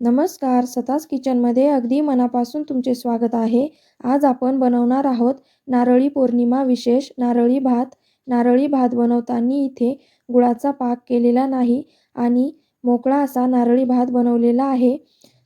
नमस्कार सतास किचनमध्ये अगदी मनापासून तुमचे स्वागत आहे. आज आपण बनवणार आहोत नारळी पौर्णिमा विशेष नारळी भात. नारळी भात बनवताना इथे गुळाचा पाक केलेला नाही आणि मोकळा असा नारळी भात बनवलेला आहे.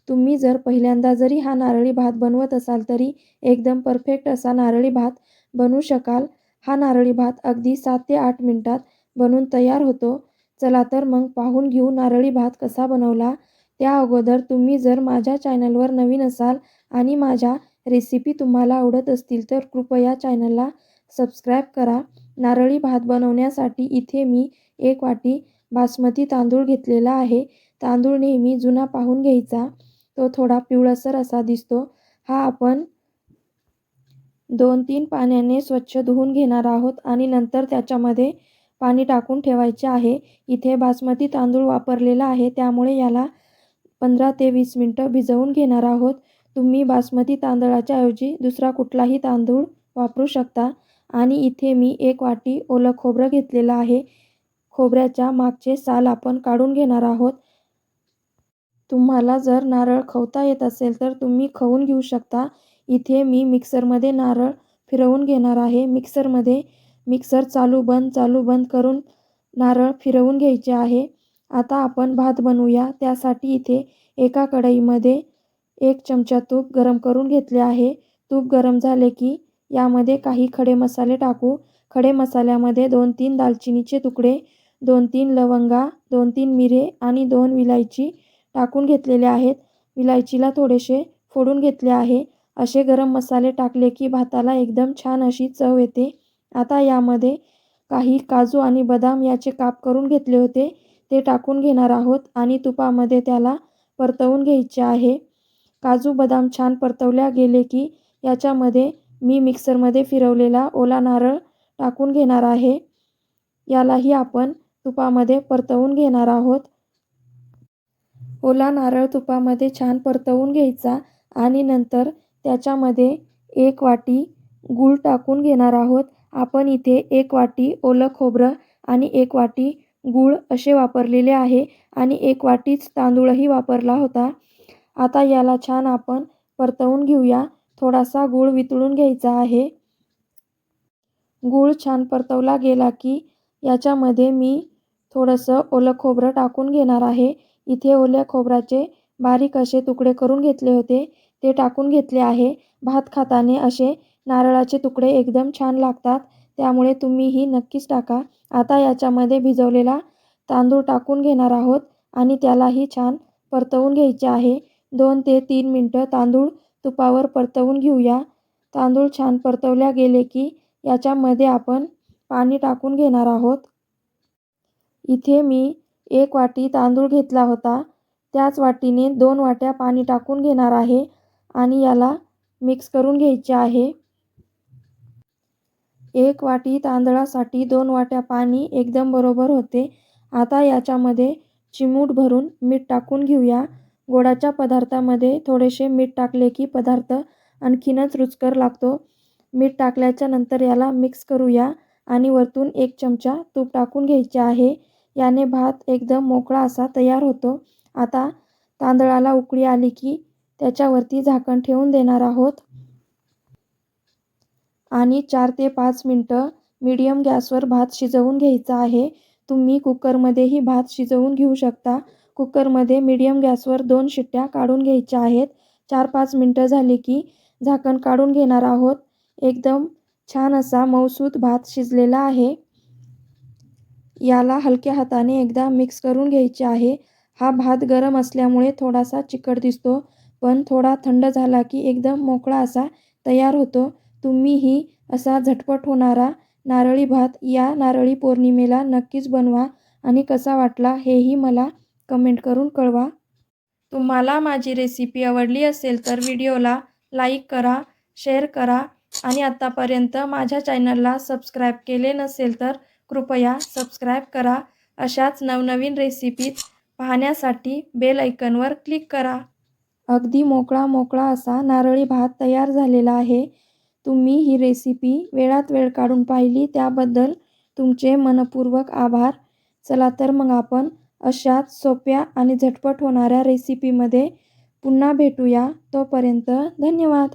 तुम्ही जर पहिल्यांदा जरी हा नारळी भात बनवत असाल तरी एकदम परफेक्ट असा नारळी भात बनवू शकाल. हा नारळी भात अगदी सात ते आठ मिनटात बनून तयार होतो. चला तर मग पाहून घेऊ नारळी भात कसा बनवला. त्या अगोदर तुम्ही जर माझ्या चॅनलवर नवीन असाल आणि माझ्या रेसिपी तुम्हाला आवडत असतील तर कृपया चॅनलला सबस्क्राईब करा. नारळी भात बनवण्यासाठी इथे मी एक वाटी बासमती तांदूळ घेतलेला आहे. तांदूळ नेहमी जुना पाहून घ्यायचा. तो थोडा पिवळसर असा दिसतो. हा आपण दोन तीन पाण्याने स्वच्छ धुवून घेणार आहोत आणि नंतर त्याच्यामध्ये पाणी टाकून ठेवायचे आहे. इथे बासमती तांदूळ वापरलेला आहे त्यामुळे याला पंधरा ते वीस मिनटं भिजवून घेणार आहोत. तुम्ही बासमती तांदळाच्या ऐवजी दुसरा कुठलाही तांदूळ वापरू शकता. आणि इथे मी एक वाटी ओलं खोबरं घेतलेलं आहे. खोबऱ्याच्या मागचे साल आपण काढून घेणार आहोत. तुम्हाला जर नारळ खवता येत असेल तर तुम्ही खवून घेऊ शकता. इथे मी मिक्सरमध्ये नारळ फिरवून घेणार आहे. मिक्सरमध्ये मिक्सर चालू बंद चालू बंद करून नारळ फिरवून घ्यायचे आहे. आता आपण भात बनवूया. त्यासाठी इथे एका कढईमध्ये एक चमचा तूप गरम करून घेतले आहे. तूप गरम झाले की यामध्ये काही खडे मसाले टाकू. खडे मसाल्यामध्ये दोन तीन दालचिनीचे तुकडे दोन तीन लवंगा दोन तीन मिरे आणि दोन विलायची टाकून घेतलेले आहेत. विलायचीला थोडेसे फोडून घेतले आहे. असे गरम मसाले टाकले की भाताला एकदम छान अशी चव येते. आता यामध्ये काही काजू आणि बदाम याचे काप करून घेतले होते. ते टाकून घेणार आहोत आणि तुपामध्ये त्याला परतवून घ्यायचे आहे. काजू बदाम छान परतवल्या गेले की याच्यामध्ये मी मिक्सरमध्ये फिरवलेला ओला नारळ टाकून घेणार आहे. यालाही आपण तुपामध्ये परतवून घेणार आहोत. ओला नारळ तुपामध्ये छान परतवून घ्यायचा आणि नंतर त्याच्यामध्ये एक वाटी गूळ टाकून घेणार आहोत. आपण इथे एक वाटी ओलं खोबरं आणि एक वाटी गूळ असे वापरलेले आहे आणि एक वाटीच तांदूळही वापरला होता. आता याला छान आपण परतवून घेऊया. थोडासा गूळ वितळून घ्यायचा आहे. गूळ छान परतवला गेला की याच्यामध्ये मी थोडंसं ओलं खोबरं टाकून घेणार आहे. इथे ओल्या खोबऱ्याचे बारीक असे तुकडे करून घेतले होते. ते टाकून घेतले आहे. भात खाताने असे नारळाचे तुकडे एकदम छान लागतात. त्यामुळे तुम्हीही नक्कीच टाका. आता याच्यामध्ये भिजवलेला तांदूळ टाकून घेणार आहोत आणि त्यालाही छान परतवून घ्यायचे आहे. दोन ते तीन मिनटं तांदूळ तुपावर परतवून घेऊया. तांदूळ छान परतवल्या गेले की याच्यामध्ये आपण पाणी टाकून घेणार आहोत. इथे मी एक वाटी तांदूळ घेतला होता. त्याच वाटीने दोन वाट्या पाणी टाकून घेणार आहे आणि याला मिक्स करून घ्यायचे आहे. एक वाटी तांदळासाठी दोन वाट्या पाणी एकदम बरोबर होते. आता याच्यामध्ये चिमूट भरून मीठ टाकून घेऊया. गोडाच्या पदार्थामध्ये थोडेसे मीठ टाकले की पदार्थ आणखीनच रुचकर लागतो. मीठ टाकल्याच्या नंतर याला मिक्स करूया आणि वरतून एक चमचा तूप टाकून घ्यायचे आहे. याने भात एकदम मोकळा असा तयार होतो. आता तांदळाला उकळी आली की त्याच्यावरती झाकण ठेवून देणार आहोत. आणि चार ते पाच मिनटं मीडियम गॅसवर भात शिजवून घ्यायचा आहे. तुम्ही कुकरमध्येही भात शिजवून घेऊ शकता. कुकरमध्ये मीडियम गॅसवर दोन शिट्ट्या काढून घ्यायच्या आहेत. चार पाच मिनटं झाली की झाकण काढून घेणार आहोत. एकदम छान असा मऊसूत भात शिजलेला आहे. याला हलक्या हाताने एकदा मिक्स करून घ्यायचे आहे. हा भात गरम असल्यामुळे थोडासा चिकट दिसतो पण थोडा थंड झाला की एकदम मोकळा असा तयार होतो. तुम्हीही असा झटपट होणारा नारळी भात या नारळी पौर्णिमेला नक्कीच बनवा आणि कसा वाटला हेही मला कमेंट करून कळवा. तुम्हाला माझी रेसिपी आवडली असेल तर व्हिडिओला लाईक करा शेअर करा आणि आत्तापर्यंत माझ्या चॅनलला सबस्क्राईब केले नसेल तर कृपया सबस्क्राईब करा. अशाच नवनवीन रेसिपीत पाहण्यासाठी बेल ऐकनवर क्लिक करा. अगदी मोकळा मोकळा असा नारळी भात तयार झालेला आहे. तुम्ही ही रेसिपी वेळात वेळ काढून पाहिली त्याबद्दल तुमचे मनपूर्वक आभार. चला तर मग आपण अशाच सोप्या आणि झटपट होणाऱ्या रेसिपीमध्ये पुन्हा भेटूया. तोपर्यंत धन्यवाद.